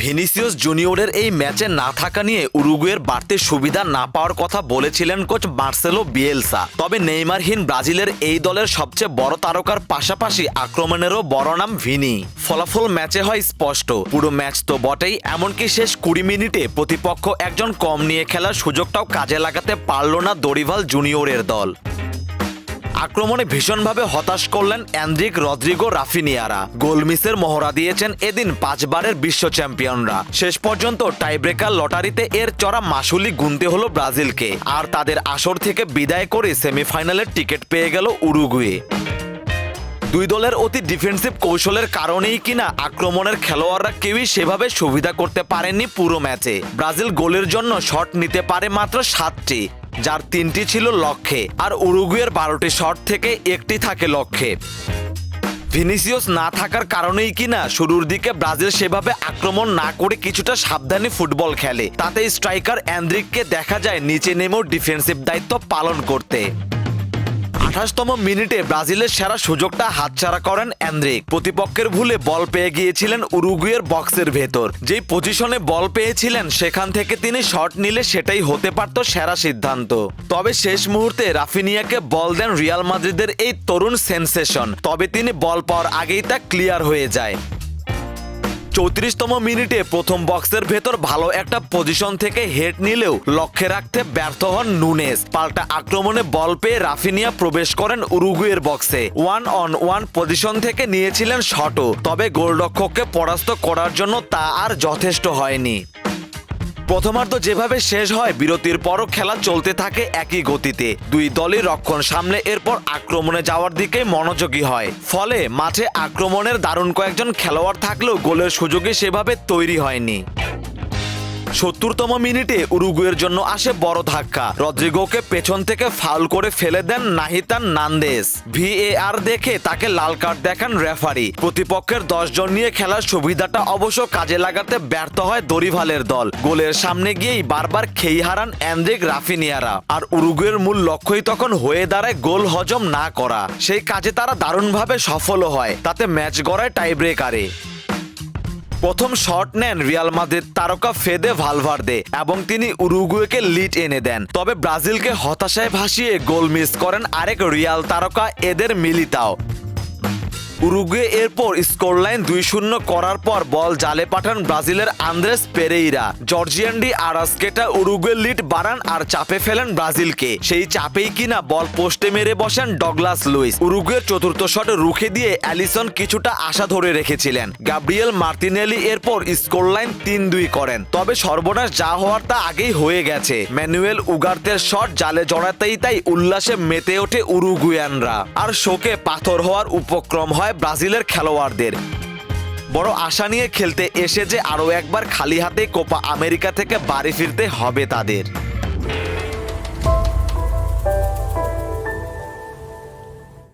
Vinicius জুনিয়রের এই ম্যাচে না থাকা নিয়ে উরুগুয়ের বাড়তি সুবিধা না পাওয়ার কথা বলেছিলেন কোচ মার্সেলো বিয়েলসা। তবে নেইমারহীন ব্রাজিলের এই দলের সবচেয়ে বড় তারকার পাশাপাশি আক্রমণেরও বড় নাম ভিনি। ফলাফল ম্যাচে হয় স্পষ্ট। পুরো ম্যাচ তো বটেই, এমনকি শেষ কুড়ি মিনিটে প্রতিপক্ষ একজন কম নিয়ে খেলার সুযোগটাও কাজে লাগাতে পারল না দরিভাল জুনিয়রের দল। আক্রমণে ভীষণভাবে হতাশ করলেন অ্যান্ড্রিক রদ্রিগো রাফিনিয়ারা। গোলমিসের মহড়া দিয়েছেন এদিন পাঁচবারের বিশ্ব চ্যাম্পিয়নরা। শেষ পর্যন্ত টাইব্রেকার লটারিতে এর চড়া মাসুলি গুনতে হলো ব্রাজিলকে। আর তাদের আসর থেকে বিদায় করে সেমিফাইনালের টিকিট পেয়ে গেল উরুগুয়ে। দুই দলের অতি ডিফেন্সিভ কৌশলের কারণেই কিনা আক্রমণের খেলোয়াড়রা কেউই সেভাবে সুবিধা করতে পারেননি পুরো ম্যাচে। ব্রাজিল গোলের জন্য শট নিতে পারে মাত্র সাতটি। যার তিনটি ছিল লক্ষ্যে, আর উরুগুয়ের বারোটি শট থেকে একটি থাকে লক্ষ্যে। ভিনিসিয়াস না থাকার কারণেই কিনা শুরুর দিকে ব্রাজিল সেভাবে আক্রমণ না করে কিছুটা সাবধানে ফুটবল খেলে। তাতে স্ট্রাইকার অ্যান্দ্রিককে দেখা যায় নিচে নেমেও ডিফেন্সিভ দায়িত্ব পালন করতে। আঠাশতম মিনিটে ব্রাজিলের সেরা সুযোগটা হাতছাড়া করেন অ্যান্দ্রিক প্রতিপক্ষের ভুলে বল পেয়ে গিয়েছিলেন উরুগুয়ের বক্সের ভেতর। যেই পজিশনে বল পেয়েছিলেন, সেখান থেকে তিনি শট নিলে সেটাই হতে পারত সেরা সিদ্ধান্ত। তবে শেষ মুহূর্তে রাফিনিয়াকে বল দেন রিয়াল মাদ্রিদের এই তরুণ সেন্সেশন। তবে তিনি বল পাওয়ার আগেই তা ক্লিয়ার হয়ে যায়। চৌত্রিশতম মিনিটে প্রথম বক্সের ভেতর ভালো একটা পজিশন থেকে হেড নিলেও লক্ষ্যে রাখতে ব্যর্থ হন নুনেস। পাল্টা আক্রমণে বল পেয়ে রাফিনিয়া প্রবেশ করেন উরুগুয়ের বক্সে। ওয়ান অন ওয়ান পজিশন থেকে নিয়েছিলেন শটও, তবে গোলরক্ষককে পরাস্ত করার জন্য তা আর যথেষ্ট হয়নি। প্রথমার্ধ যেভাবে শেষ হয়, বিরতির পরও খেলা চলতে থাকে একই গতিতে। দুই দলই রক্ষণ সামলে এরপর আক্রমণে যাওয়ার দিকে মনোযোগী হয়। ফলে মাঠে আক্রমণের দারুণ কয়েকজন খেলোয়াড় থাকলেও গোলের সুযোগে সেভাবে তৈরি হয়নি। সত্তরতম মিনিটে উরুগুয়ের জন্য আসে বড় ধাক্কা। রদ্রিগোকে পেছন থেকে ফাউল করে ফেলে দেন নাহিতান নান্দেস। ভিএআর দেখে তাকে লাল কার্ড দেখান রেফারি। প্রতিপক্ষের দশ জন নিয়ে খেলার সুবিধাটা অবশ্য কাজে লাগাতে ব্যর্থ হয় দরিভালের দল। গোলের সামনে গিয়েই বারবার খেই হারান অ্যান্ড্রিক রাফিনিয়ারা। আর উরুগুয়ের মূল লক্ষ্যই তখন হয়ে দাঁড়ায় গোল হজম না করা। সেই কাজে তারা দারুণভাবে সফলও হয়। তাতে ম্যাচ গড়ায় টাইব্রেকারে। প্রথম শট নেন রিয়াল মাদ্রিদ তারকা ফেদে ভালভার্দে এবং তিনি উরুগুয়েকে লিড এনে দেন। তবে ব্রাজিলকে হতাশায় ভাসিয়ে গোল মিস করেন আরেক রিয়াল তারকা এদের মিলিতাও। উরুগুয়ে এরপর স্কোরলাইন দুই শূন্য করার পর বল জালে পাঠান ব্রাজিলের আন্দ্রেস পেরেইরা। জর্জিয়ান্ডি আরাস্কেটা উরুগুয়ের লিড বাড়ান আর চাপে ফেলেন ব্রাজিলকে। সেই চাপেই কিনা বল পোস্টে মেরে বসেন ডগলাস লুইস। উরুগুয়ের চতুর্থ শটে রুখে দিয়ে অ্যালিসন কিছুটা আশা ধরে রেখেছিলেন। গাব্রিয়েল মার্টিনেলি এরপর স্কোরলাইন তিন দুই করেন। তবে সর্বনাশ যা হওয়ার তা আগেই হয়ে গেছে। ম্যানুয়েল উগার্তের শট জালে জড়াতেই তাই উল্লাসে মেতে ওঠে উরুগুয়ানরা। আর শোকে পাথর হওয়ার উপক্রম হয় ব্রাজিলের খেলোয়াড়দের। বড় আশা নিয়ে খেলতে এসে যে আরও একবার খালি হাতে কোপা আমেরিকা থেকে বাড়ি ফিরতে হবে তাদের।